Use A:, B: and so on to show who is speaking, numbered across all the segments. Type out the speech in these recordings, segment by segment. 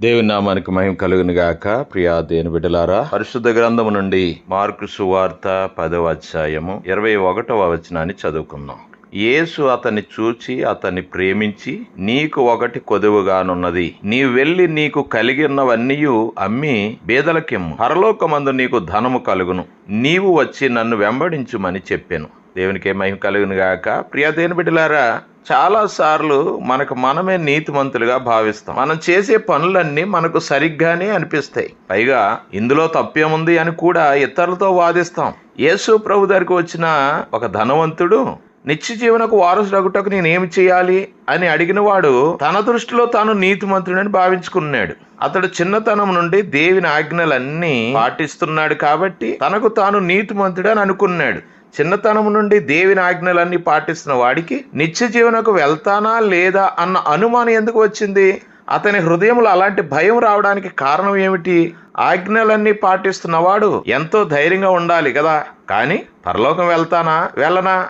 A: దేవుని నామానికి మహిమ కలుగునుగాక ప్రియా దేని బిడ్డలారా పరిశుద్ధ గ్రంథము నుండి మార్కు సువార్త పదవ అధ్యాయము ఇరవై ఒకటవ వచనాన్ని చదువుకుందాం. యేసు అతన్ని చూచి అతన్ని ప్రేమించి నీకు ఒకటి కొదువుగానున్నది. నీ వెళ్ళి నీకు కలిగినవన్నీ అమ్మి బేదలకిమ్ము. పరలోకమందు నీకు ధనము కలుగును. నీవు వచ్చి నన్ను వెంబడించుమని చెప్పాను. దేవునికి మహిమ కలుగునుగాక ప్రియా దేని బిడ్డలారా చాలా సార్లు మనకు మనమే నీతిమంతులుగా భావిస్తాం. మనం చేసే పనులన్నీ మనకు సరిగ్గానే అనిపిస్తాయి. పైగా ఇందులో తప్పేముంది అని కూడా ఇతరులతో వాదిస్తాం. యేసు ప్రభు దగ్గరికి వచ్చిన ఒక ధనవంతుడు నిత్య జీవనకు వారసుడగుటకు నేనేమి చేయాలి అని అడిగిన వాడు తన దృష్టిలో తాను నీతిమంతుడని భావించుకున్నాడు. అతడు చిన్నతనం నుండి దేవిని ఆజ్ఞలన్నీ పాటిస్తున్నాడు కాబట్టి తనకు తాను నీతిమంతుడని అనుకున్నాడు. చిన్నతనం నుండి దేవుని ఆజ్ఞలన్నీ పాటిస్తున్న వాడికి నిత్య జీవనకు వెళ్తానా లేదా అన్న అనుమానం ఎందుకు వచ్చింది? అతని హృదయంలో అలాంటి భయం రావడానికి కారణం ఏమిటి? ఆజ్ఞలన్నీ పాటిస్తున్నవాడు ఎంతో ధైర్యంగా ఉండాలి కదా. కానీ పరలోకం వెళ్తానా? వెళ్ళనా?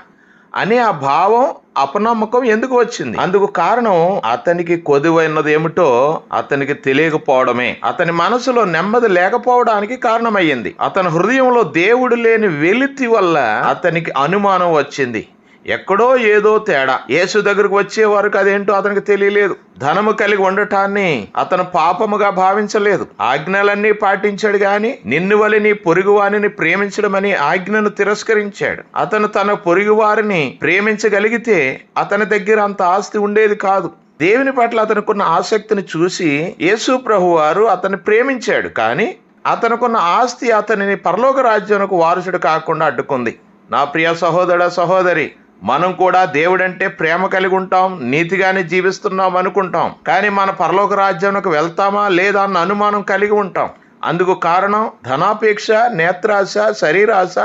A: అనే ఆ భావం అపనమ్మకం ఎందుకు వచ్చింది? అందుకు కారణం అతనికి కొదువైనది ఏమిటో అతనికి తెలియకపోవడమే. అతని మనసులో నెమ్మది లేకపోవడానికి కారణమయ్యింది. అతని హృదయంలో దేవుడు లేని వెలితి వల్ల అతనికి అనుమానం వచ్చింది. ఎక్కడో ఏదో తేడా. యేసు దగ్గరకు వచ్చే వరకు అదేంటో అతనికి తెలియలేదు. ధనము కలిగి ఉండటాన్ని అతను పాపముగా భావించలేదు. ఆజ్ఞలన్నీ పాటించాడు గాని నిన్ను వలి నీ పొరుగువారిని ప్రేమించడమని ఆజ్ఞను తిరస్కరించాడు. అతను తన పొరుగువారిని ప్రేమించగలిగితే అతని దగ్గర అంత ఆస్తి ఉండేది కాదు. దేవుని పట్ల అతనుకున్న ఆసక్తిని చూసి యేసు ప్రభు వారు అతన్ని ప్రేమించాడు. కానీ అతనుకున్న ఆస్తి అతనిని పరలోక రాజ్యానికి వారసుడు కాకుండా అడ్డుకుంది. నా ప్రియ సహోదర సహోదరి మనం కూడా దేవుడంటే ప్రేమ కలిగి ఉంటాం నీతిగానే జీవిస్తున్నాం అనుకుంటాం. కానీ మన పరలోక రాజ్యంలోకి వెళ్తామా లేదా అన్న అనుమానం కలిగి ఉంటాం. అందుకు కారణం ధనాపేక్ష నేత్రాశ శరీరాశ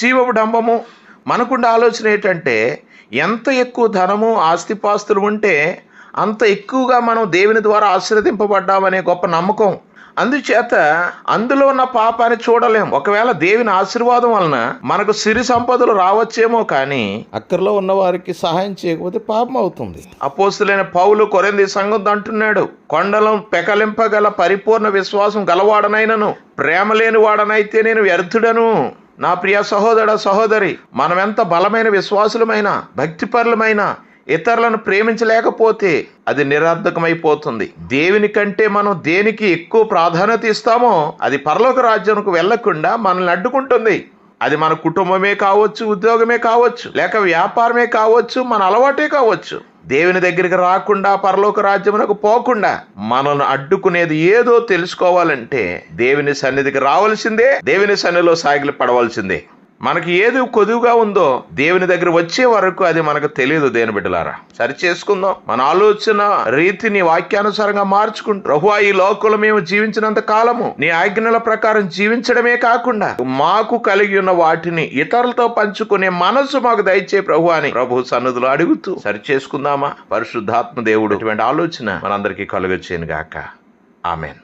A: జీవడంబము మనకుండే ఆలోచన ఏంటంటే ఎంత ఎక్కువ ధనము ఆస్తిపాస్తులు ఉంటే అంత ఎక్కువగా మనం దేవుని ద్వారా ఆశీర్వదింపబడ్డామనే గొప్ప నమ్మకం అందుచేత అందులో ఉన్న పాపాన్ని చూడలేం. ఒకవేళ దేవుని ఆశీర్వాదం వలన మనకు సిరి సంపదలు రావచ్చేమో కానీ అక్కర్లో ఉన్న వారికి సహాయం చేయకపోతే పాపం అవుతుంది. అపోస్తులైన పౌలు కొరింది సంగతి అంటున్నాడు కొండలం పెకలింపగల పరిపూర్ణ విశ్వాసం గలవాడనైనను ప్రేమ లేని వాడనైతే నేను వ్యర్థుడను. నా ప్రియ సహోదర సహోదరి మనం ఎంత బలమైన విశ్వాసులమైన భక్తిపరులమైన ఇతరులను ప్రేమించలేకపోతే అది నిరర్ధకమైపోతుంది దేవుని కంటే మనం దేనికి ఎక్కువ ప్రాధాన్యత ఇస్తామో అది పరలోక రాజ్యంకు వెళ్ళకుండా మనల్ని అడ్డుకుంటుంది. అది మన కుటుంబమే కావచ్చు ఉద్యోగమే కావచ్చు లేక వ్యాపారమే కావచ్చు మన అలవాటే కావచ్చు. దేవుని దగ్గరికి రాకుండా పరలోక రాజ్యమునకు పోకుండా మనల్ని అడ్డుకునేది ఏదో తెలుసుకోవాలంటే దేవుని సన్నిధికి రావాల్సిందే దేవుని సన్నిధిలో సాగిలి పడవలసిందే మనకి ఏది కొదువుగా ఉందో దేవుని దగ్గర వచ్చే వరకు అది మనకు తెలియదు దేని బిడ్డలారా. సరి చేసుకుందాం. మన ఆలోచన రీతిని వాక్యానుసారంగా మార్చుకుంటూ. ప్రభు ఈ లోకంలో మేము జీవించినంత కాలము నీ ఆజ్ఞల ప్రకారం జీవించడమే కాకుండా మాకు కలిగి ఉన్న వాటిని ఇతరులతో పంచుకునే మనసు మాకు దయచే ప్రభు అని ప్రభు సన్నిధిలో అడుగుతూ సరి చేసుకుందామా? పరిశుద్ధాత్మ దేవుడు ఇటువంటి ఆలోచన మనందరికీ కలుగొచ్చేను గాక ఆమెన్.